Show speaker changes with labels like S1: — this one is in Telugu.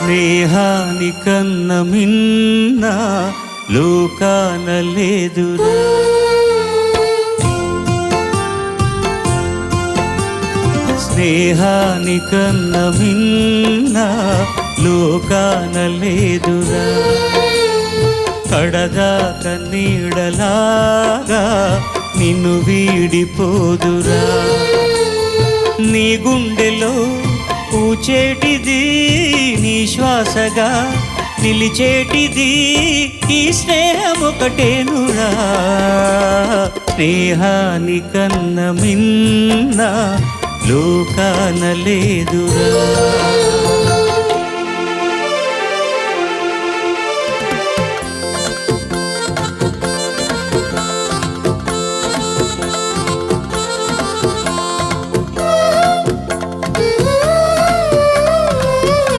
S1: స్నేహాని కన్న మిన్న లోకాన లేదురా స్నేహాని కన్న మిన్న లోకాన లేదురా కడదాక నీడలాగా నిన్ను వీడిపోదురా. నీ గుండెలో పూచేటిది శ్వాసగా నిలిచేటిది ఈ స్నేహం ఒకటేనురా స్నేహాని కన్న మిన్న లోకాన లేదురా.